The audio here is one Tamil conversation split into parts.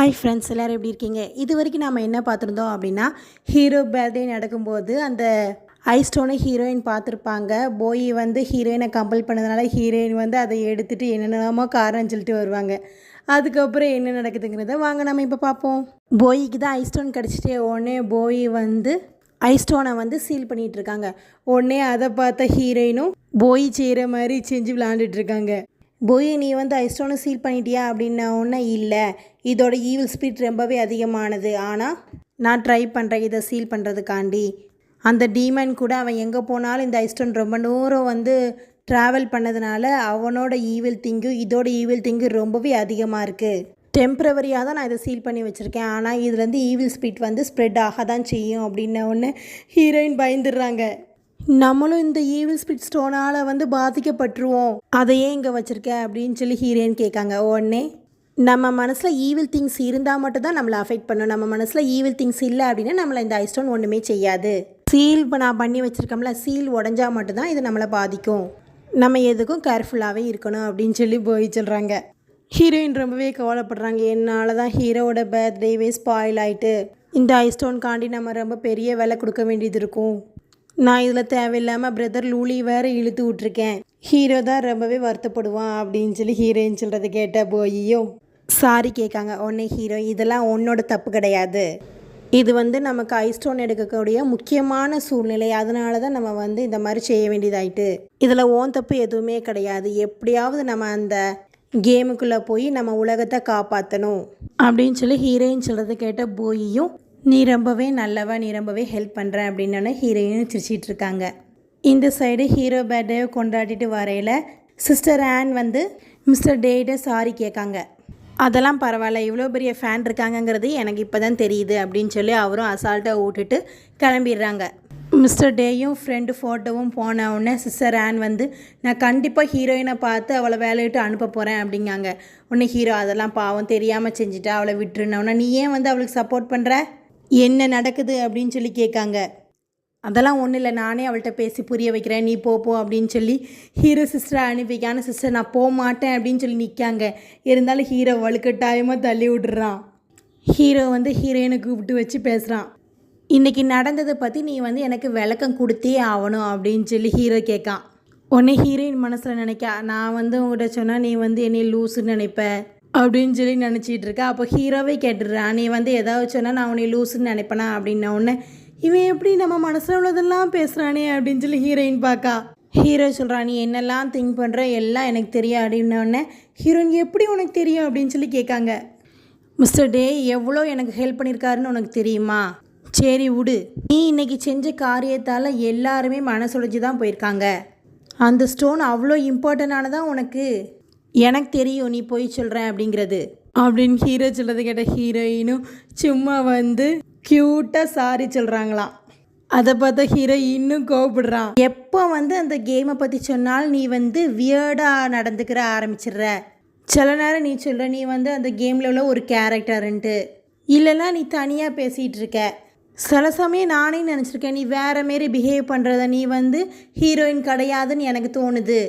ஹாய் ஃப்ரெண்ட்ஸ் எல்லோரும் எப்படி இருக்கீங்க? இது வரைக்கும் நம்ம என்ன பார்த்துருந்தோம் அப்படின்னா ஹீரோ பர்த்டே நடக்கும்போது அந்த ஐஸ்டோனை ஹீரோயின் பார்த்துருப்பாங்க. போய் வந்து ஹீரோயினை கம்பல் பண்ணதுனால ஹீரோயின் வந்து அதை எடுத்துகிட்டு என்னென்னமோ காரணம் சொல்லிட்டு வருவாங்க. அதுக்கப்புறம் என்ன நடக்குதுங்கிறத வாங்க நம்ம இப்போ பார்ப்போம். போய்க்கு தான் ஐஸ்டோன் கிடச்சிட்டே உடனே போய் வந்து ஐஸ்டோனை வந்து சீல் பண்ணிகிட்ருக்காங்க உடனே அதை பார்த்த ஹீரோயினும் போய் செய்கிற மாதிரி செஞ்சு விளாண்டுட்ருக்காங்க போய் நீ வந்து ஐஸ்டோனை சீல் பண்ணிட்டியா? அப்படின்ன ஒன்று இல்லை. இதோட ஈவில் ஸ்பீட் ரொம்பவே அதிகமானது. ஆனால் நான் ட்ரை பண்ணுறேன் இதை சீல் பண்ணுறதுக்காண்டி அந்த டீமன் கூட அவன் எங்கே போனாலும் இந்த ஐஸ்டோன் ரொம்ப தூரம் வந்து ட்ராவல் பண்ணதுனால அவனோட ஈவில் திங்கு இதோட ஈவில் திங்கு ரொம்பவே அதிகமாக இருக்குது டெம்ப்ரவரியாக தான் நான் இதை சீல் பண்ணி வச்சுருக்கேன். ஆனால் இதுலேருந்து ஈவில் ஸ்பீட் வந்து ஸ்ப்ரெட் ஆக தான் செய்யும். அப்படின்ன ஒன்று ஹீரோயின் பயந்துடுறாங்க. நம்மளும் இந்த ஈவில் ஸ்பிரிட் ஸ்டோனால் வந்து பாதிக்கப்பட்டுருவோம். அதையே இங்கே வச்சுருக்க அப்படின்னு சொல்லி ஹீரோயின் கேட்காங்க. உடனே நம்ம மனசில் ஈவில் திங்ஸ் இருந்தால் மட்டும்தான் நம்மளை அஃபெக்ட் பண்ணும். நம்ம மனசில் ஈவில் திங்ஸ் இல்லை அப்படின்னா நம்மளை இந்த ஐஸ்டோன் ஒன்றுமே செய்யாது. சீல் இப்போ நான் பண்ணி வச்சுருக்கோம்ல சீல் உடஞ்சா மட்டும்தான் இது நம்மளை பாதிக்கும். நம்ம எதுக்கும் கேர்ஃபுல்லாகவே இருக்கணும் அப்படின்னு சொல்லி போய் சொல்கிறாங்க ஹீரோயின் ரொம்பவே கவலைப்படுறாங்க. என்னால் தான் ஹீரோவோட பர்த்டேவே ஸ்பாயில் ஆகிட்டு இந்த ஐஸ்டோன்காண்டி நம்ம ரொம்ப பெரிய விலை கொடுக்க வேண்டியது இருக்கும். நான் இதில் தேவையில்லாமல் பிரதர் லூலி வேற இழுத்து விட்ருக்கேன் ஹீரோ தான் ரொம்பவே வருத்தப்படுவான் அப்படின்னு சொல்லி ஹீரோயின் சொல்கிறது கேட்ட போயும் சாரி கேட்காங்க. உடனே ஹீரோ இதெல்லாம் உன்னோட தப்பு கிடையாது. இது வந்து நமக்கு ஐஸ்டோன் எடுக்கக்கூடிய முக்கியமான சூழ்நிலை. அதனால தான் நம்ம வந்து இந்த மாதிரி செய்ய வேண்டியதாயிட்டு. இதில் ஓன் தப்பு எதுவுமே கிடையாது. எப்படியாவது நம்ம அந்த கேமுக்குள்ளே போய் நம்ம உலகத்தை காப்பாற்றணும் அப்படின்னு சொல்லி ஹீரோயின் சொல்கிறத கேட்ட போயும் நீ ரொம்பவே நல்லவா நீ ரொம்பவே ஹெல்ப் பண்ணுற அப்படின்னு ஹீரோயினும் சிரிச்சிட்டு இருக்காங்க இந்த சைடு ஹீரோ பேர்டே கொண்டாடிட்டு வரையில் சிஸ்டர் ஆன் வந்து மிஸ்டர் டேட்ட சாரி கேட்காங்க. அதெல்லாம் பரவாயில்ல இவ்வளோ பெரிய ஃபேன் இருக்காங்கங்கிறது எனக்கு இப்போ தான் தெரியுது அப்படின்னு சொல்லி அவரும் அசால்ட்டாக விட்டுட்டு கிளம்பிடுறாங்க. மிஸ்டர் டேயும் ஃப்ரெண்டு ஃபோட்டோவும் போன உடனே சிஸ்டர் ஆன் வந்து நான் கண்டிப்பாக ஹீரோயினை பார்த்து அவளை வேலையிட்டு அனுப்ப போகிறேன் அப்படிங்காங்க. உடனே ஹீரோ அதெல்லாம் பாவம் தெரியாமல் செஞ்சுட்டா அவளை விட்டுருந்தவொன்னே நீ ஏன் வந்து அவளுக்கு சப்போர்ட் பண்ணுற என்ன நடக்குது அப்படின்னு சொல்லி கேட்காங்க. அதெல்லாம் ஒன்றும் இல்லை நானே அவள்கிட்ட பேசி புரிய வைக்கிறேன். நீ போ போ அப்படின்னு சொல்லி ஹீரோ சிஸ்டரை அனுப்பிக்கான சிஸ்டர் நான் போக மாட்டேன் அப்படின்னு சொல்லி நிற்காங்க இருந்தாலும் ஹீரோ வலுக்கட்டாயமாக தள்ளி விடுறான் ஹீரோ வந்து ஹீரோயினை கூப்பிட்டு வச்சு பேசுகிறான் இன்றைக்கி நடந்ததை பற்றி நீ வந்து எனக்கு விளக்கம் கொடுத்தே ஆகணும் அப்படின்னு சொல்லி ஹீரோ கேட்கான். உடனே ஹீரோயின் மனசில் நினைக்கா நான் வந்து உங்கள்கிட்ட சொன்னால் நீ வந்து என்னை லூசுன்னு நினைப்ப? அப்படின்னு சொல்லி நினச்சிட்டு இருக்கா. அப்போ ஹீரோவே கேட்டுடுறான் நீ வந்து ஏதாவது சொன்னால் நான் உன்னை லூசுன்னு நினைப்பேனா? அப்படின்ன உடனே இவன் எப்படி நம்ம மனசில் உள்ளதெல்லாம் பேசுகிறானே அப்படின்னு சொல்லி ஹீரோயின் பார்க்கா. ஹீரோ சொல்கிறான் நீ என்னெல்லாம் திங்க் பண்ணுற எல்லாம் எனக்கு தெரியும். அப்படின்ன ஹீரோயின் எப்படி உனக்கு தெரியும்? அப்படின்னு சொல்லி கேட்காங்க. மிஸ்டர் டே எவ்வளோ எனக்கு ஹெல்ப் பண்ணியிருக்காருன்னு உனக்கு தெரியுமா? சரி விடு. நீ இன்னைக்கு செஞ்ச காரியத்தால் எல்லாருமே மனசுடைஞ்சு தான் போயிருக்காங்க. அந்த ஸ்டோன் அவ்வளோ இம்பார்ட்டண்டானதான் உனக்கு? எனக்கு தெரியும் நீ போய் சொல்கிறேன் அப்படிங்கிறது. அப்படின்னு ஹீரோ சொல்கிறது கேட்ட ஹீரோயினும் சும்மா வந்து க்யூட்டாக சாரி சொல்கிறாங்களாம் அதை பார்த்தா ஹீரோ இன்னும் கோவப்படுறான். எப்போ வந்து அந்த கேமை பற்றி சொன்னாலும் நீ வந்து வியர்டாக நடந்துக்கிற ஆரம்பிச்சிடுற? சில நேரம் நீ சொல்கிற நீ வந்து அந்த கேமில் உள்ள ஒரு கேரக்டருன்ட்டு இல்லைன்னா நீ தனியாக பேசிகிட்டு இருக்க. சில சமயம் நானே நினச்சிருக்கேன் நீ வேறு மாரி பிஹேவ் பண்ணுறத நீ வந்து ஹீரோயின் கிடையாதுன்னு எனக்கு தோணுது.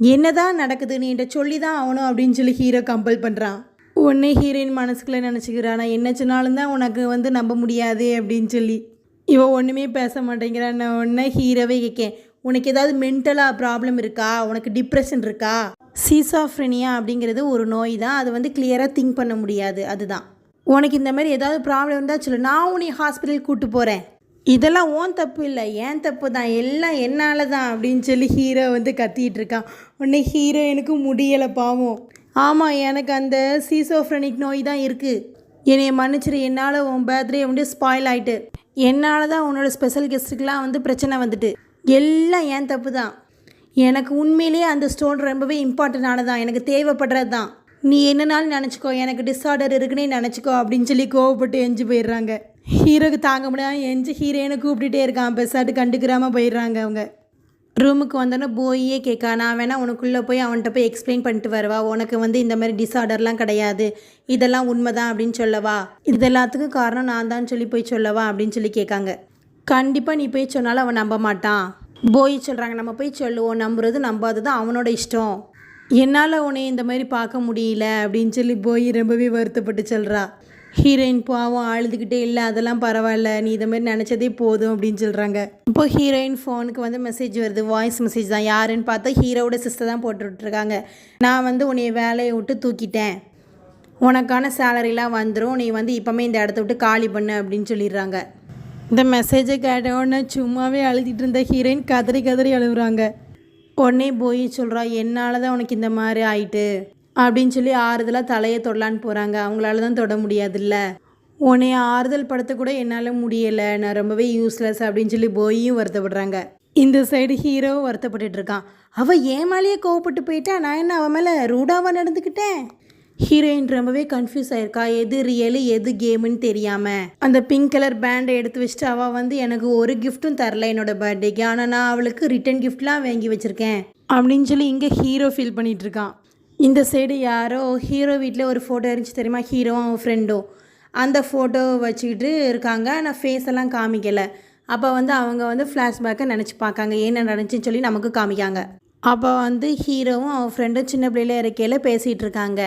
என்னதான் நடக்குது நீ என்கிட்ட சொல்லி தான் ஆகணும் அப்படின்னு சொல்லி ஹீரோ கம்பல் பண்ணுறான் உடனே ஹீரோயின் மனசுக்குள்ளே நினச்சிக்கிறான். நான் என்ன சொன்னாலும் தான் உனக்கு வந்து நம்ப முடியாது அப்படின்னு சொல்லி. இவன் ஒன்றுமே பேச மாட்டேங்கிறான் நான் உடனே ஹீரோவே கேட்கேன் உனக்கு ஏதாவது மென்டலாக ப்ராப்ளம் இருக்கா? உனக்கு டிப்ரெஷன் இருக்கா? சீசாஃப்ரெனியா அப்படிங்கிறது ஒரு நோய் தான். அது வந்து கிளியராக திங்க் பண்ண முடியாது. அதுதான். உனக்கு இந்த மாதிரி ஏதாவது ப்ராப்ளம் இருந்தால் சொல்லு. நான் உன்னை ஹாஸ்பிட்டல் கூப்பிட்டு போகிறேன் இதெல்லாம் ஓன் தப்பு இல்லை ஏன் தப்பு தான் எல்லாம் என்னால் தான் அப்படின்னு சொல்லி ஹீரோ வந்து கத்திட்டு இருக்கான். உடனே ஹீரோ எனக்கு முடியலை பாவம். ஆமாம் எனக்கு அந்த சீசோஃப்ரெனிக் நோய் தான் இருக்குது என்னைய மன்னிச்சிரு என்னால் உன் பர்த்டே வந்து ஸ்பாயில் ஆகிட்டு என்னால் தான் உன்னோட ஸ்பெஷல் கெஸ்ட்டுக்கெலாம் வந்து பிரச்சனை வந்துட்டு. எல்லாம் ஏன் தப்பு தான்? எனக்கு உண்மையிலேயே அந்த ஸ்டோன் ரொம்பவே இம்பார்ட்டண்டானதான் எனக்கு தேவைப்படுறது தான். நீ என்னனாலும் நினச்சிக்கோ எனக்கு டிஸார்டர் இருக்குன்னே நினச்சிக்கோ அப்படின்னு சொல்லி கோவப்பட்டு எஞ்சி போயிடுறாங்க. ஹீரோக்கு தாங்க முடியாது எஞ்சி ஹீரோயினை கூப்பிட்டுட்டே இருக்கான். பெருசாட்டு கண்டுக்கிறாமல் போயிடுறாங்க அவங்க. ரூமுக்கு வந்தோன்னே போயே கேட்கா நான் வேணால் உனக்குள்ளே போய் அவன்கிட்ட போய் எக்ஸ்பிளைன் பண்ணிட்டு வரவா. உனக்கு வந்து இந்த மாதிரி டிஸார்டர்லாம் கிடையாது. இதெல்லாம் உண்மைதான் அப்படின்னு சொல்லவா? இது எல்லாத்துக்கும் காரணம் நான் தான் சொல்லி போய் சொல்லவா அப்படின்னு சொல்லி கேட்காங்க. கண்டிப்பாக நீ போய் சொன்னாலும் அவன் நம்ப மாட்டான். போய் சொல்கிறாங்க நம்ம போய் சொல்லுவோம். நம்புறது நம்பாதது அவனோட இஷ்டம். என்னால் உன்னை இந்த மாதிரி பார்க்க முடியல அப்படின்னு சொல்லி போய் ரொம்பவே வருத்தப்பட்டு சொல்கிறா ஹீரோயின் பாவம் அழுதுகிட்டே இல்லை அதெல்லாம் பரவாயில்ல நீ இதை மாதிரி நினச்சதே போதும் அப்படின்னு சொல்கிறாங்க இப்போ ஹீரோயின் ஃபோனுக்கு வந்து மெசேஜ் வருது வாய்ஸ் மெசேஜ் தான். யாருன்னு பார்த்தா ஹீரோவோட சிஸ்டர் தான் போட்டு விட்ருக்காங்க நான் வந்து உன்னைய வேலையை விட்டு தூக்கிட்டேன். உனக்கான சேலரிலாம் வந்துடும் நீ வந்து இப்போமே இந்த இடத்த விட்டு காலி பண்ணு அப்படின்னு சொல்லிடுறாங்க. இந்த மெசேஜை கேட்ட உடனே சும்மாவே அழுதிட்டு இருந்த ஹீரோயின் கதறி கதறி அழுகுறாங்க உடனே போய் சொல்கிறா என்னால் தான் உனக்கு இந்த மாதிரி ஆயிட்டு. அப்படின்னு சொல்லி ஆறுதலாக தலையை தொடலான்னு போகிறாங்க அவங்களால தான் தொட முடியாதுல்ல. உன்னை ஆறுதல் படுத்த கூட என்னால் முடியலை. நான் ரொம்பவே யூஸ்லெஸ் அப்படின்னு சொல்லி போயும் வருத்தப்படுறாங்க. இந்த சைடு ஹீரோவும் வருத்தப்பட்டுட்டு இருக்கான். அவள் ஏன் மேலேயே கோவப்பட்டு போயிட்டா நான் என்ன அவன் மேலே ரூடாவாக நடந்துக்கிட்டேன்? ஹீரோயின் ரொம்பவே கன்ஃபியூஸ் ஆயிருக்கா. எது ரியலு எது கேமுன்னு தெரியாமல் அந்த பிங்க் கலர் பேண்டை எடுத்து வச்சுட்டு அவள் வந்து எனக்கு ஒரு கிஃப்ட்டும் தரல என்னோட பர்த்டேக்கு ஆனால் நான் அவளுக்கு ரிட்டன் கிஃப்ட்லாம் வாங்கி வச்சுருக்கேன். அப்படின்னு சொல்லி இங்கே ஹீரோ ஃபீல் பண்ணிகிட்ருக்கான் இருக்கான். இந்த சைடு யாரோ ஹீரோ வீட்டில் ஒரு ஃபோட்டோ இருந்துச்சு தெரியுமா? ஹீரோவும் அவன் ஃப்ரெண்டும் அந்த ஃபோட்டோ வச்சுக்கிட்டு இருக்காங்க. ஆனால் ஃபேஸ் எல்லாம் காமிக்கலை. அப்போ வந்து அவங்க வந்து ஃப்ளாஷ்பேக்கை நினச்சி பார்க்காங்க. என்ன நடந்துச்சுன்னு சொல்லி நமக்கு காமிக்காங்க. அப்போ வந்து ஹீரோவும் அவன் ஃப்ரெண்டும் சின்ன பிள்ளையில இருக்கையில் பேசிகிட்டு இருக்காங்க.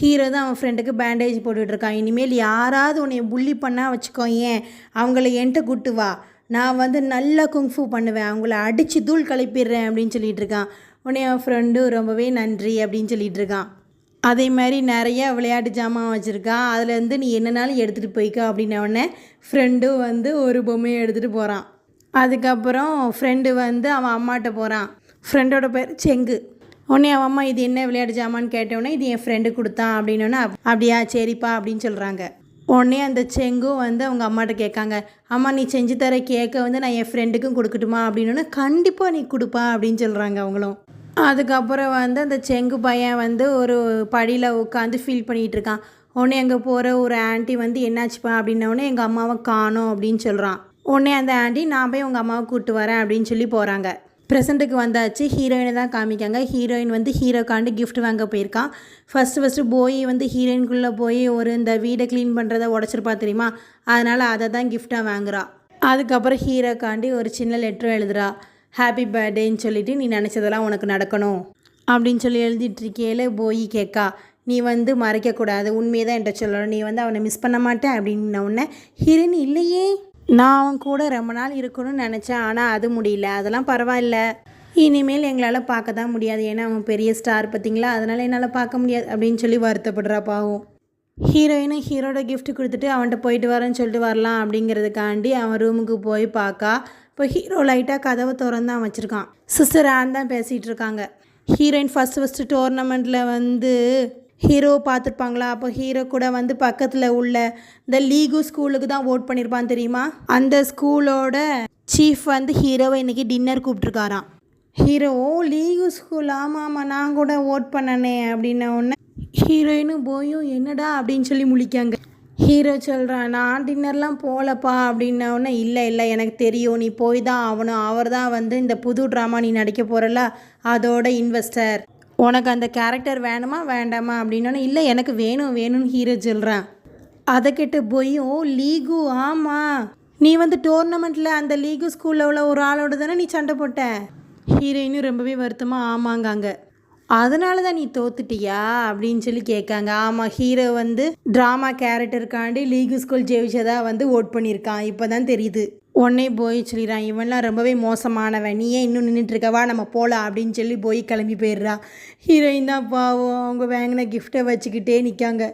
ஹீரோ தான் அவன் ஃப்ரெண்டுக்கு பேண்டேஜ் போட்டுட்ருக்கான் இனிமேல் யாராவது உன்னை புள்ளி பண்ணால் வச்சுக்கோ ஏன்? அவங்கள என்கிட்ட கூட்டு வா. நான் வந்து நல்லா குங்ஃபூ பண்ணுவேன். அவங்கள அடித்து தூள் கலப்பிடுறேன் அப்படின்னு சொல்லிட்டு இருக்கான். உடனே என் ஃப்ரெண்டு ரொம்பவே நன்றி அப்படின்னு சொல்லிட்டு இருக்கான். அதே மாதிரி நிறைய விளையாட்டு ஜாமான் வச்சுருக்கான் அதுலேருந்து நீ என்னனாலும் எடுத்துகிட்டு போய்க்கோ அப்படின்ன உடனே ஃப்ரெண்டும் வந்து ஒரு பொம்மையை எடுத்துகிட்டு போகிறான் அதுக்கப்புறம் ஃப்ரெண்டு வந்து அவன் அம்மாட்ட போகிறான் ஃப்ரெண்டோட பேர் செங்கு. உடனே அவன் அம்மா இது என்ன விளையாட்டு ஜாமான்னு கேட்டவுடனே இது என் ஃப்ரெண்டு கொடுத்தான் அப்படின்னோடனே அப்படியா சரிப்பா அப்படின்னு சொல்கிறாங்க உடனே அந்த செங்கும் வந்து அவங்க அம்மாட்ட கேட்காங்க. அம்மா நீ செஞ்சு தர கேக்கை வந்து நான் என் ஃப்ரெண்டுக்கும் கொடுக்கட்டுமா? அப்படின்னோடனே கண்டிப்பாக நீ கொடுப்பா அப்படின்னு சொல்கிறாங்க அவங்களும். அதுக்கப்புறம் வந்து அந்த செங்கு பையன் வந்து ஒரு படியில் உட்காந்து ஃபீல் பண்ணிகிட்டு இருக்கான். உடனே அங்கே போகிற ஒரு ஆண்டி வந்து என்னாச்சுப்பா? அப்படின்னோடனே எங்கள் அம்மாவை காணோம் அப்படின்னு சொல்கிறான் உடனே அந்த ஆண்டி நான் போய் உங்கள் அம்மாவை கூப்பிட்டு வரேன் அப்படின்னு சொல்லி போகிறாங்க ப்ரெசண்ட்டுக்கு வந்தாச்சு. ஹீரோயினை தான் காமிக்காங்க. ஹீரோயின் வந்து ஹீரோக்காண்டு கிஃப்ட் வாங்க போயிருக்கான். ஃபஸ்ட்டு ஃபஸ்ட்டு போய் வந்து ஹீரோயின்குள்ளே போய் ஒரு இந்த வீடை க்ளீன் பண்ணுறத உடச்சிருப்பா தெரியுமா? அதனால் அதை தான் கிஃப்டாக வாங்குறா. அதுக்கப்புறம் ஹீரோக்காண்டி ஒரு சின்ன லெட்டரும் எழுதுறா. ஹாப்பி பர்த்டேன்னு சொல்லிட்டு நீ நினச்சதெல்லாம் உனக்கு நடக்கணும். அப்படின்னு சொல்லி எழுதிட்டு போய் கேட்கா நீ வந்து மறைக்கக்கூடாது. உண்மையை தான் என்கிட்ட சொல்லணும். நீ வந்து அவனை மிஸ் பண்ண மாட்டேன். அப்படின்ன உடனே ஹீரோயின் இல்லையே. நான் அவன் கூட ரொம்ப நாள் இருக்கணும்னு நினச்சேன். ஆனால் அது முடியல. அதெல்லாம் பரவாயில்ல. இனிமேல் எங்களால் பார்க்க தான் முடியாது. ஏன்னா அவன் பெரிய ஸ்டார் பார்த்தீங்களா? அதனால் என்னால் பார்க்க முடியாது. அப்படின்னு சொல்லி வருத்தப்படுறா பாவம். ஹீரோயினும் ஹீரோட கிஃப்ட் கொடுத்துட்டு அவன்கிட்ட போயிட்டு வரேன்னு சொல்லிட்டு வரலாம் அப்படிங்கிறதுக்காண்டி அவன் ரூமுக்கு போய் பார்க்கா இப்போ ஹீரோ லைட்டாக கதவை திறந்தான் வச்சுருக்கான். சிஸ்டர் ஆன் தான் பேசிகிட்டு இருக்காங்க. ஹீரோயின் ஃபஸ்ட்டு ஃபஸ்ட்டு டோர்னமெண்ட்டில் வந்து ஹீரோவை பார்த்துருப்பாங்களா? அப்போ ஹீரோ கூட வந்து பக்கத்தில் உள்ள இந்த லீகு ஸ்கூலுக்கு தான் ஓட் பண்ணியிருப்பான் தெரியுமா? அந்த ஸ்கூலோட சீஃப் வந்து ஹீரோவை இன்னைக்கு டின்னர் கூப்பிட்ருக்காராம் ஹீரோ ஓ லீகு ஸ்கூல் ஆமாம் ஆமாம் நான் கூட ஓட் பண்ணனே அப்படின்ன உடனே ஹீரோயினும் போயும் என்னடா? அப்படின்னு சொல்லி முழிக்காங்க. ஹீரோ சொல்கிறான் நான் டின்னர்லாம் போகலப்பா அப்படின்னோடனே இல்லை இல்லை எனக்கு தெரியும். நீ போய் தான் ஆகணும். அவர் தான் வந்து இந்த புது ட்ராமா நீ நடிக்க போகிறல அதோட இன்வெஸ்டர் உனக்கு அந்த கேரக்டர் வேணுமா வேண்டாமா? அப்படின்னோடனே இல்லை எனக்கு வேணும் வேணும்னு ஹீரோ சொல்கிறான் அதை கேட்டு போயும் லீகு ஆமாம் நீ வந்து டோர்னமெண்ட்டில் அந்த லீகு ஸ்கூலில் உள்ள ஒரு ஆளோட தானே நீ சண்டை போட்ட? ஹீரோயினும் ரொம்பவே வருத்தமாக ஆமாங்காங்க. அதனால தான் நீ தோத்துட்டியா? அப்படின்னு சொல்லி கேட்காங்க. ஆமாம் ஹீரோ வந்து ட்ராமா கேரக்டருக்காண்டி லீகு ஸ்கூல் ஜெயிச்சதா வந்து ஓட் பண்ணியிருக்கான். இப்போ தான் தெரியுது. உடனே போய் சொல்லிடுறான் இவன்லாம் ரொம்பவே மோசமானவன். நீ ஏன் இன்னும் நின்றுட்டு இருக்கவா நம்ம போகலாம் அப்படின்னு சொல்லி போய் கிளம்பி போயிடுறா ஹீரோயின் தான் பாவம். அவங்க வாங்கின கிஃப்ட்டை வச்சுக்கிட்டே நிற்காங்க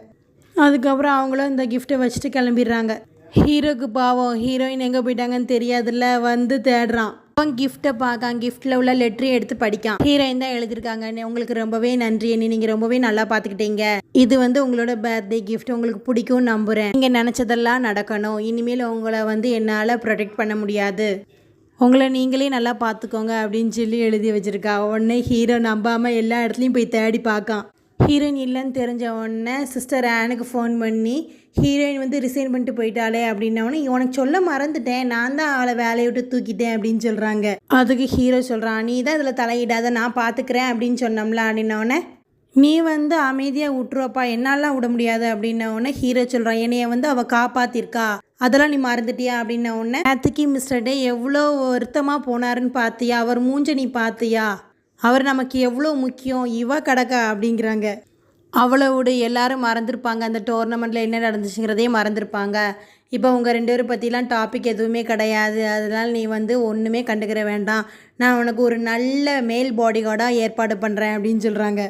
அதுக்கப்புறம் அவங்களும் இந்த கிஃப்ட்டை வச்சுட்டு கிளம்பிடுறாங்க. ஹீரோக்கு பாவம். ஹீரோயின் எங்கே போயிட்டாங்கன்னு தெரியாதுல்ல. வந்து தேடுறான். அவன் கிஃப்ட்டை பார்க்கான் கிஃப்ட்டில் உள்ள லெட்டரையும் எடுத்து படிக்கான் ஹீரோயின் தான் எழுதியிருக்காங்க. "நீ- உங்களுக்கு ரொம்பவே நன்றி அண்ணி. நீங்கள் ரொம்பவே நல்லா பார்த்துக்கிட்டீங்க. இது வந்து உங்களோட பர்த்டே கிஃப்ட் உங்களுக்கு பிடிக்கும் நம்புகிறேன் நீங்கள் நினச்சதெல்லாம் நடக்கணும். இனிமேல் உங்களை வந்து என்னால் ப்ரொடெக்ட் பண்ண முடியாது. உங்களை நீங்களே நல்லா பார்த்துக்கோங்க அப்படின்னு சொல்லி எழுதி வச்சிருக்கா. உடனே ஹீரோ நம்பாமல் எல்லா இடத்துலையும் போய் தேடி பார்க்கான். ஹீரோயின் இல்லைன்னு தெரிஞ்ச உடனே சிஸ்டர் ஆனுக்கு ஃபோன் பண்ணி ஹீரோயின் வந்து ரிசைன் பண்ணிட்டு போயிட்டாளே அப்படின்னவொடனே உனக்கு சொல்ல மறந்துட்டேன். நான் தான் அவளை வேலையை விட்டு தூக்கிட்டேன் அப்படின்னு சொல்கிறாங்க அதுக்கு ஹீரோ சொல்கிறான் நீ தான் இதில் தலையிடாத நான் பார்த்துக்கிறேன் அப்படின்னு சொன்னோம்ல அப்படின்னோடனே நீ வந்து அமைதியாக விட்டுருவப்பா என்னாலாம் விட முடியாது அப்படின்ன உடனே ஹீரோ சொல்கிறான் என்னைய வந்து அவள் காப்பாத்திருக்கா. அதெல்லாம் நீ மறந்துட்டியா? அப்படின்ன உடனே நேற்றுக்கு மிஸ்டர் டே எவ்வளோ வருத்தமாக போனாருன்னு பார்த்தியா அவர் மூஞ்ச நீ பார்த்தியா அவர் நமக்கு எவ்வளோ முக்கியம் இவா கடக்கா அப்படிங்கிறாங்க. அவளை விட எல்லாரும் மறந்துருப்பாங்க. அந்த டோர்னமெண்ட்டில் என்ன நடந்துச்சுங்கிறதே மறந்துருப்பாங்க. இப்போ உங்கள் ரெண்டு பேரும் பற்றிலாம் டாபிக் எதுவுமே கிடையாது. அதனால் நீ வந்து ஒன்றுமே கண்டுக்கிற வேண்டாம். நான் உனக்கு ஒரு நல்ல மேல் பாடிகார்டாக ஏற்பாடு பண்ணுறேன் அப்படின்னு சொல்கிறாங்க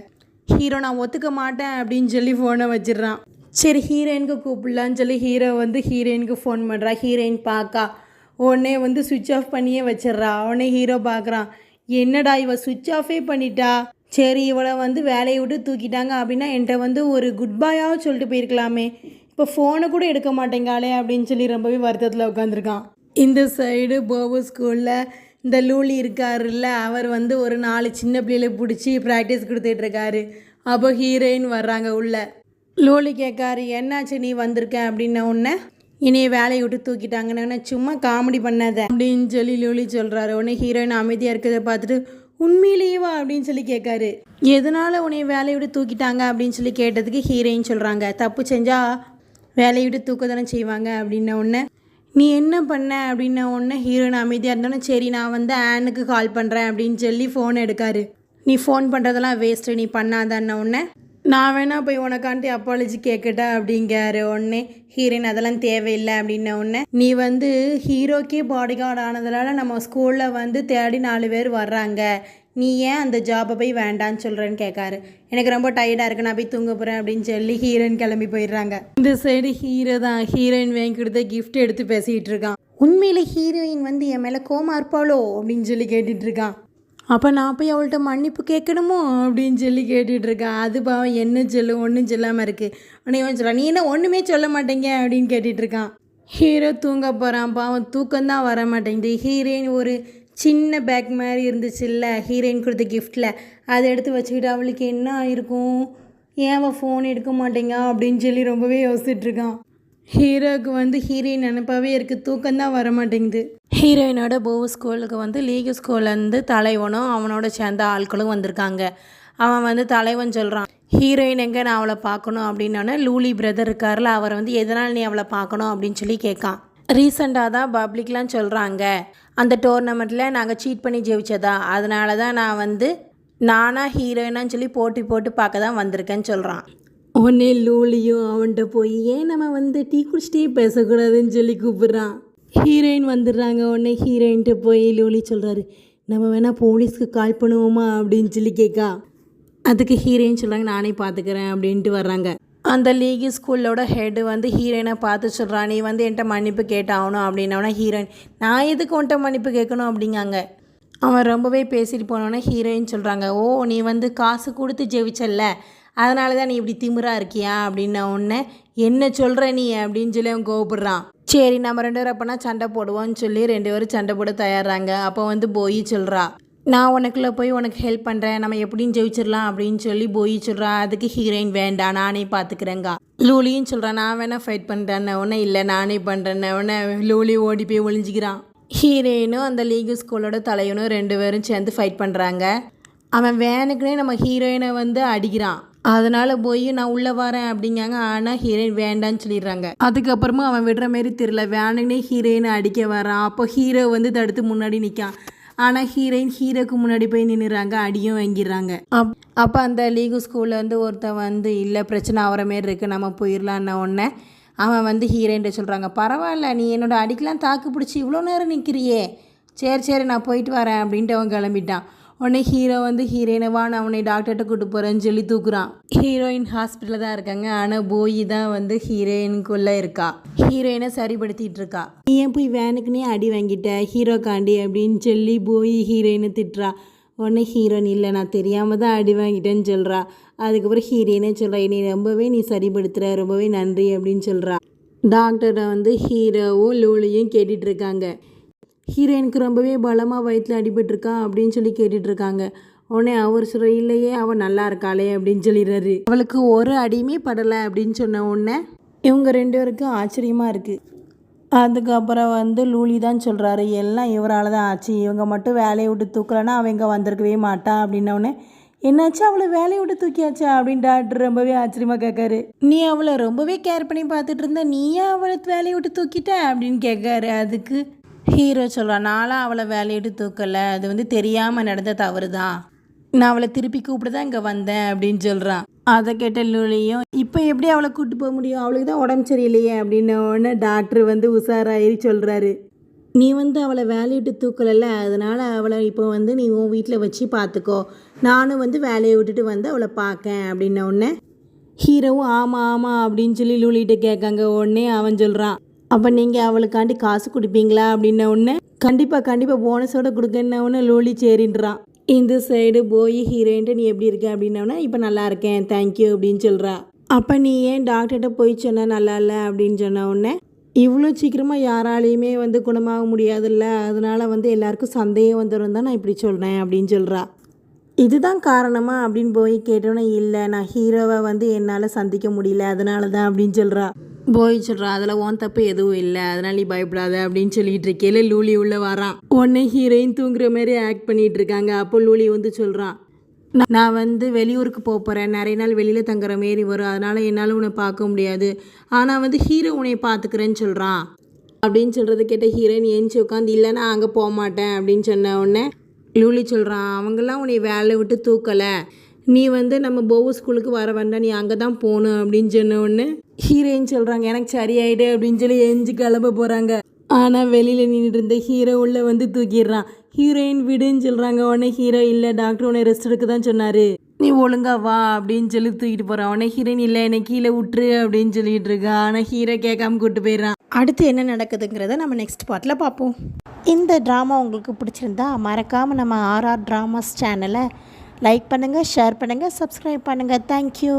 ஹீரோ நான் ஒத்துக்க மாட்டேன் அப்படின்னு சொல்லி ஃபோனை வச்சிடுறான். சரி ஹீரோயினுக்கு கூப்பிடலான்னு சொல்லி ஹீரோ வந்து ஹீரோயினுக்கு ஃபோன் பண்ணுறா ஹீரோயின் பார்க்கா. உடனே வந்து சுவிட்ச் ஆஃப் பண்ணியே வச்சிடுறா. உடனே ஹீரோ பார்க்குறான். என்னடா இவ சுவிட்ச் ஆஃபே பண்ணிட்டா? சரி இவளை வந்து வேலையை விட்டு தூக்கிட்டாங்க அப்படின்னா என்கிட்ட வந்து ஒரு குட் பாயாக சொல்லிட்டு போயிருக்கலாமே. இப்போ ஃபோனை கூட எடுக்க மாட்டேங்காளே அப்படின்னு சொல்லி ரொம்பவே வருத்தத்தில் உட்காந்துருக்கான் இந்த சைடு போபு ஸ்கூலில் இந்த லூலி இருக்காருல்ல அவர் வந்து ஒரு நாலு சின்ன பிள்ளைகளை பிடிச்சி ப்ராக்டிஸ் கொடுத்துட்ருக்காரு அப்போ ஹீரோயின் வர்றாங்க உள்ள. லூலி கேட்காரு என்னாச்சு நீ வந்திருக்க? அப்படின்ன உடனே இனிய வேலையை விட்டு தூக்கிட்டாங்கன்னு சும்மா காமெடி பண்ணாத. அப்படின்னு சொல்லி லூலி சொல்கிறாரு உடனே ஹீரோயின் அமைதியாக இருக்கிறத பார்த்துட்டு உண்மையிலேயேவா அப்படின்னு சொல்லி கேட்காரு. எதனால உன்னை வேலையை விட்டு தூக்கிட்டாங்க? அப்படின்னு சொல்லி கேட்டதுக்கு ஹீரோயின் சொல்கிறாங்க தப்பு செஞ்சால் வேலையை விட்டு தூக்க தானே செய்வாங்க அப்படின்ன உடனே நீ என்ன பண்ண? அப்படின்ன உடனே ஹீரோயின் அமைதியாக இருந்தாலும் சரி நான் வந்து ஆனுக்கு கால் பண்ணுறேன் அப்படின்னு சொல்லி ஃபோன் எடுக்காரு. நீ ஃபோன் பண்ணுறதெல்லாம் வேஸ்ட்டு நீ பண்ணாதான்ன உடனே நான் வேணா போய் உனக்காண்டி அப்பாலஜி கேட்கட்டா அப்படிங்கிறாரு உடனே ஹீரோயின் அதெல்லாம் தேவையில்லை அப்படின்ன உடனே நீ வந்து ஹீரோக்கே பாடி கார்டு ஆனதுனால நம்ம ஸ்கூலில் வந்து தேடி நாலு பேர் வர்றாங்க. நீ ஏன் அந்த ஜாபை போய் வேண்டான்னு சொல்கிறேன்னு கேட்காரு எனக்கு ரொம்ப டயர்டாக இருக்கு. நான் போய் தூங்க போகிறேன் அப்படின்னு சொல்லி ஹீரோயின் கிளம்பி போயிடுறாங்க. இந்த சைடு ஹீரோ தான். ஹீரோயின் வாங்கி கொடுத்த கிஃப்ட் எடுத்து பேசிகிட்டு இருக்கான். உண்மையில் ஹீரோயின் வந்து என் மேலே கோமா இருப்பாளோ? அப்படின்னு சொல்லி கேட்டுட்ருக்கான் அப்போ நான் போய் அவள்கிட்ட மன்னிப்பு கேட்கணுமோ அப்படின்னு சொல்லி கேட்டுட்ருக்கேன் அது பாவம் என்ன சொல்லும் ஒன்றும் சொல்லாமல் இருக்குது உடனே இவன் சொல்கிறான் நீ என்ன ஒன்றுமே சொல்ல மாட்டேங்க? அப்படின்னு கேட்டுட்ருக்கான் ஹீரோ தூங்க போகிறான் பாவம் தூக்கம் தான் வர மாட்டேங்குது. ஹீரோயின் ஒரு சின்ன பேக் மாதிரி இருந்துச்சுல்ல ஹீரோயின் கொடுத்த கிஃப்ட்டில் அதை எடுத்து வச்சுக்கிட்டு அவளுக்கு என்ன ஆயிருக்கும்? ஏன் அவள் ஃபோன் எடுக்க மாட்டேங்க அப்படின்னு சொல்லி ரொம்பவே யோசிச்சுட்ருக்கான் ஹீரோவுக்கு வந்து ஹீரோயின் நினப்பாவே இருக்குது தூக்கம்தான் வர மாட்டேங்குது ஹீரோயினோட போவு ஸ்கூலுக்கு வந்து லீக் ஸ்கூல்லேருந்து தலைவனும் அவனோட சேர்ந்த ஆட்களும் வந்திருக்காங்க. அவன் வந்து தலைவன் சொல்கிறான் ஹீரோயின் எங்கே நான் அவளை பார்க்கணும்? அப்படின்னோடனே லூலி பிரதர் இருக்கார்ல அவரை வந்து எதனால் நீ அவளை பார்க்கணும்? அப்படின்னு சொல்லி கேட்கான். ரீசெண்டாக தான் பப்ளிக்லாம் சொல்கிறாங்க அந்த டோர்னமெண்ட்டில் நாங்கள் சீட் பண்ணி ஜெயிச்சதா? அதனால தான் நான் வந்து நானாக ஹீரோயினான்னு சொல்லி போட்டி போட்டு பார்க்க தான் வந்திருக்கேன்னு சொல்கிறான் உடனே லூலியும் அவன்கிட்ட போய் ஏன் நம்ம வந்து டீ குடிச்சிட்டே பேசக்கூடாதுன்னு சொல்லி கூப்பிட்றான்? ஹீரோயின் வந்துடுறாங்க. உடனே ஹீரோயின்ட்டு போய் லூலி சொல்கிறாரு நம்ம வேணால் போலீஸ்க்கு கால் பண்ணுவோமா? அப்படின்னு சொல்லி கேட்கா அதுக்கு ஹீரோயின் சொல்கிறாங்க நானே பார்த்துக்கிறேன் அப்படின்ட்டு வர்றாங்க. அந்த லீக் ஸ்கூலோட ஹெட்டு வந்து ஹீரோயினை பார்த்து சொல்கிறான் நீ வந்து என்கிட்ட மன்னிப்பு கேட்டாகணும் அப்படின்னோடனே ஹீரோயின் நான் எதுக்கு உன்ட்ட மன்னிப்பு கேட்கணும்? அப்படிங்காங்க. அவன் ரொம்பவே பேசிட்டு போனோன்னே ஹீரோயின் சொல்கிறாங்க ஓ நீ வந்து காசு கொடுத்து ஜெயிச்சல்ல அதனால தான் நீ இப்படி திமிரா இருக்கியா அப்படின்ன உடனே என்ன சொல்கிற நீ? அப்படின்னு சொல்லி அவன் கோவப்படுறான். சரி நம்ம ரெண்டு பேரும் அப்போனா சண்டை போடுவோம்னு சொல்லி ரெண்டு பேரும் சண்டை போட தயாராங்க அப்போ வந்து போய் சொல்கிறா நான் உனக்குள்ளே போய் உனக்கு ஹெல்ப் பண்ணுறேன் நம்ம எப்படியும் ஜெயிச்சிடலாம் அப்படின்னு சொல்லி போய் சொல்கிறா அதுக்கு ஹீரோயின் வேண்டாம். நானே பார்த்துக்கிறேங்க்கா லூலியும் சொல்கிறான் நான் வேணால் ஃபைட் பண்ணுறேன்ன உடனே இல்லை நானே பண்ணுறேன்ன உடனே லூலி ஓடி போய் ஒளிஞ்சிக்கிறான். ஹீரோயினும் அந்த லீகு ஸ்கூலோட தலைவனும் ரெண்டு பேரும் சேர்ந்து ஃபைட் பண்ணுறாங்க அவன் வேனுக்குனே நம்ம ஹீரோயினை வந்து அடிக்கிறான். அதனால் போய் நான் உள்ளே வரேன் அப்படிங்காங்க. ஆனால் ஹீரோயின் வேண்டான்னு சொல்லிடுறாங்க. அதுக்கப்புறமா அவன் விடுற மாரி தெரியல. வேணுக்குனே ஹீரோயினை அடிக்க வரான். அப்போ ஹீரோ வந்து தடுத்து முன்னாடி நிற்கான். ஆனால் ஹீரோயின் ஹீரோக்கு முன்னாடி போய் நின்றுறாங்க அடியும் வாங்கிடுறாங்க. அப் அப்போ அந்த லீகு ஸ்கூலில் வந்து ஒருத்தன் வந்து இல்லை பிரச்சனை ஆகிற மாரி இருக்குது நம்ம போயிடலான்ன உடனே அவன் வந்து ஹீரோயின்ட்ட சொல்கிறாங்க பரவாயில்ல நீ என்னோட அடிக்கலாம் தாக்கு பிடிச்சி இவ்வளோ நேரம் நிற்கிறியே சரி சரி நான் போயிட்டு வரேன். அப்படின்ட்டு அவன் கிளம்பிட்டான். உடனே ஹீரோ வந்து ஹீரோயினை நான் உன்னை டாக்டர்கிட்ட கூட்டு போகிறேன்னு சொல்லி தூக்குறான். ஹீரோயின் ஹாஸ்பிட்டலில் தான் இருக்காங்க. ஆனால் போய் தான் வந்து ஹீரோயினுக்குள்ளே இருக்கா. ஹீரோயினை சரிப்படுத்திட்டு இருக்கா. நீ ஏன் போய் வேனுக்குன்னே அடி வாங்கிட்ட? ஹீரோக்காண்டி அப்படின்னு சொல்லி போய் ஹீரோயினை திட்டுறா. உடனே ஹீரோயின் இல்லை நான் தெரியாமல் தான் அடி வாங்கிட்டேன்னு சொல்கிறா அதுக்கப்புறம் ஹீரோயினே சொல்கிறா நீ ரொம்பவே நீ சரிப்படுத்துகிற ரொம்பவே நன்றி அப்படின்னு சொல்கிறா டாக்டரை வந்து ஹீரோவும் லூலியும் கேட்டுட்ருக்காங்க இருக்காங்க. ஹீரோயினுக்கு ரொம்பவே பலமாக வயிற்றில் அடிபட்டிருக்கா அப்படின்னு சொல்லி கேட்டுட்டு இருக்காங்க உடனே அவர் சொல்ற இல்லையே அவள் நல்லா இருக்காளே அப்படின்னு சொல்லிடுறாரு. அவளுக்கு ஒரு அடியுமே படலை அப்படின்னு சொன்ன உடனே இவங்க ரெண்டு பேருக்கும் ஆச்சரியமாக இருக்குது அதுக்கப்புறம் வந்து லூலி தான் சொல்கிறாரு எல்லாம் இவரால் தான் ஆச்சு. இவங்க மட்டும் வேலையை விட்டு தூக்கலைன்னா அவன் இங்கே வந்திருக்கவே மாட்டா அப்படின்னோடனே என்னாச்சு? அவளை வேலையை விட்டு தூக்கியாச்சா? அப்படின்னு டாக்டர் ரொம்பவே ஆச்சரியமாக கேட்காரு. நீ அவளை ரொம்பவே கேர் பண்ணி பார்த்துட்டு இருந்த நீயே அவளை வேலையை விட்டு தூக்கிட்ட? அப்படின்னு கேட்காரு. அதுக்கு ஹீரோ சொல்கிறான் நானும் அவளை வேலையிட்டு தூக்கலை. அது வந்து தெரியாமல் நடந்த தவறு தான் நான் அவளை திருப்பி கூப்பிட தான் இங்கே வந்தேன் அப்படின்னு சொல்கிறான் அதை கேட்ட லூலியும் இப்போ எப்படி அவளை கூப்பிட்டு போக முடியும்? அவளுக்கு தான் உடம்பு சரியில்லையே அப்படின்ன உடனே டாக்டர் வந்து உஷாராயிரி சொல்கிறாரு நீ வந்து அவளை வேலையை விட்டு தூக்கலைல்ல அதனால் அவளை இப்போ வந்து நீ உன் வீட்டில் வச்சு பார்த்துக்கோ நானும் வந்து வேலையை விட்டுட்டு வந்து அவளை பார்க்கேன் அப்படின்ன உடனே ஹீரோவும் ஆமாம் ஆமாம் அப்படின்னு சொல்லி லூலிகிட்ட கேட்காங்க. உடனே அவன் சொல்கிறான் அப்போ நீங்கள் அவளுக்காண்டி காசு கொடுப்பீங்களா அப்படின்ன உடனே கண்டிப்பாக கண்டிப்பாக போனஸோட கொடுக்கன்ன உடனே லூலி சரின்றான் இந்த சைடு போய் ஹீரோயின்ட்டு நீ எப்படி இருக்க? அப்படின்னோடனே இப்போ நல்லா இருக்கேன் தேங்க்யூ அப்படின்னு சொல்கிறா அப்போ நீ ஏன் டாக்டர்கிட்ட போய் சொன்ன நல்லா இல்லை அப்படின்னு சொன்ன உடனே இவ்வளோ சீக்கிரமாக யாராலையுமே வந்து குணமாக முடியாதுல்ல. அதனால் வந்து எல்லாருக்கும் சந்தேகம் வந்துடும் தான் நான் இப்படி சொல்கிறேன் அப்படின்னு சொல்கிறா இதுதான் காரணமா? அப்படின்னு போய் கேட்டோன்னே இல்லை நான் ஹீரோவை வந்து என்னால் சந்திக்க முடியல. அதனால தான் அப்படின்னு சொல்கிறா போய் சொல்கிறான் அதில் ஓன் தப்பு எதுவும் இல்லை அதனால நீ பயப்படாத அப்படின்னு சொல்லிட்டு இருக்கேல லூலி உள்ளே வரான் உடனே ஹீரோயின் தூங்குற மாதிரி ஆக்ட் பண்ணிகிட்டு இருக்காங்க. அப்போ லூலி வந்து சொல்கிறான் நான் வந்து வெளியூருக்கு போக போகிறேன் நிறைய நாள் வெளியில் தங்குற மாரி வரும். அதனால் என்னால் உன்னை பார்க்க முடியாது. ஆனால் வந்து ஹீரோ உன்னை பார்த்துக்கிறேன்னு சொல்கிறான் அப்படின்னு சொல்கிறது கேட்ட ஹீரோயின் ஏஞ்சி உட்காந்து இல்லை நான் அங்கே போக மாட்டேன் அப்படின்னு சொன்ன உடனே லூலி சொல்கிறான் அவங்கெல்லாம் உன்னை வேலை விட்டு தூக்கலை. நீ வந்து நம்ம போவோ ஸ்கூலுக்கு வர வேண்டாம். நீ அங்கே தான் போகணும் அப்படின்னு சொன்ன உடனே ஹீரோயின் சொல்கிறாங்க எனக்கு சரியாயிடு அப்படின்னு சொல்லி எஞ்சி கிளம்ப போகிறாங்க ஆனால் வெளியில் நின்றுட்டு இருந்த ஹீரோ உள்ளே வந்து தூக்கிடுறான். ஹீரோயின் விடுன்னு சொல்கிறாங்க உடனே ஹீரோ இல்லை டாக்டர் உன்னை ரெஸ்ட் எடுக்க தான் சொன்னார். நீ ஒழுங்கா வா அப்படின்னு சொல்லி தூக்கிட்டு போகிறான் உடனே ஹீரோயின் இல்லை என்னை கீழே விட்டுரு அப்படின்னு சொல்லிட்டு இருக்கா ஆனால் ஹீரோ கேட்காம கூப்பிட்டு போயிடுறான். அடுத்து என்ன நடக்குதுங்கிறத நம்ம நெக்ஸ்ட் பார்ட்டில் பார்ப்போம். இந்த ட்ராமா உங்களுக்கு பிடிச்சிருந்தா மறக்காமல் நம்ம ஆர்ஆர் ட்ராமாஸ் சேனலை லைக் பண்ணுங்கள் ஷேர் பண்ணுங்கள் சப்ஸ்கிரைப் பண்ணுங்கள் தேங்க்யூ